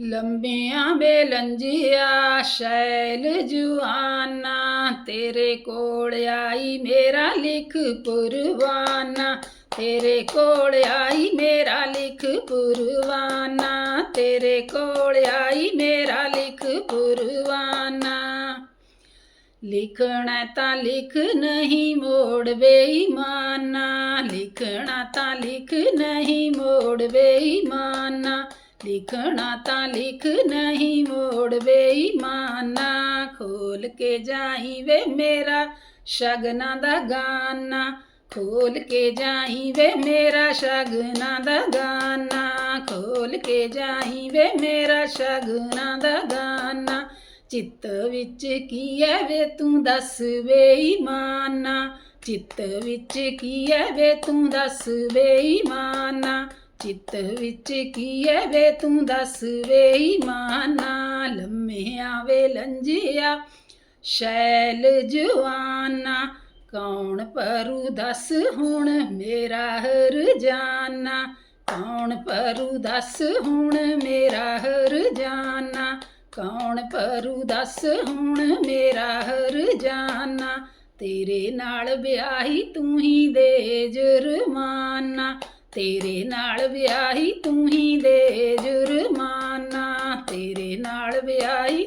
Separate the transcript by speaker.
Speaker 1: ਲੰਬੀਆਂ ਬੇਲੰਜੀਆਂ ਸ਼ੈਲ ਜੁਆਨਾ, ਤੇਰੇ ਕੋਲ ਆਈ ਮੇਰਾ ਲਿਖ ਪੁਰਵਾਨਾ ਤੇਰੇ ਕੋਲ ਆਈ ਮੇਰਾ ਲਿਖ ਪੁਰਵਾਨਾ ਤੇਰੇ ਕੋਲ ਆਈ ਮੇਰਾ ਲਿਖ ਪੁਰਵਾਨਾ ਲਿਖਣਾ ਤਾਂ ਲਿਖ ਨਹੀਂ ਮੋੜ ਬੇਈਮਾਨਾ। ਲਿਖਣਾ ਤਾਂ ਲਿਖ ਨਹੀਂ ਮੋੜ ਬੇਈਮਾਨਾ। ਲਿਖਣਾ ਤਾਂ ਲਿਖ ਨਹੀਂ ਮੋੜ ਬੇਈਮਾਨਾ ਖੋਲ ਕੇ ਜਾਹੀ ਵੇ ਮੇਰਾ ਸ਼ਗਨਾਂ ਦਾ ਗਾਨਾ, ਖੋਲ ਕੇ ਜਾਹੀ ਵੇ ਮੇਰਾ ਸ਼ਗਨਾਂ ਦਾ ਗਾਨਾ, ਖੋਲ ਕੇ ਜਾਹੀ ਵੇ ਮੇਰਾ ਸ਼ਗਨਾਂ ਦਾ ਗਾਨਾ। ਚਿੱਤ ਵਿੱਚ ਕੀ ਹੈ ਵੇ ਤੂੰ ਦੱਸ ਬੇਈਮਾਨਾ ਚਿੱਤ ਵਿੱਚ ਕੀ ਹੈ ਵੇ ਤੂੰ ਦੱਸ ਬੇਈਮਾਨਾ ਚਿੱਤ ਵਿੱਚ ਕੀ ਐ ਵੇ? ਤੂੰ ਦੱਸ ਬੇਈਮਾਨਾ ਲੰਮਿਆਂ ਵੇ ਲੰਜਿਆ। ਸ਼ੈਲ ਜਵਾਨਾ, ਕੌਣ ਪਰੂ ਦੱਸ ਹੁਣ ਮੇਰਾ ਹਰ ਜਾਨਾ ਕੌਣ ਪਰੂ ਦੱਸ ਹੁਣ ਮੇਰਾ ਹਰ ਜਾਨਾ ਕੌਣ ਪਰੂ ਦੱਸ ਹੁਣ ਮੇਰਾ ਹਰ ਜਾਨਾ ਤੇਰੇ ਨਾਲ ਵਿਆਹੀ ਤੂੰ ਹੀ ਦੇ ਤੇਰੇ ਨਾਲ ਵਿਆਹੀ ਤੂੰ ਹੀ ਦੇ ਜੁਰਮਾਨਾ ਤੇਰੇ ਨਾਲ ਵਿਆਹੀ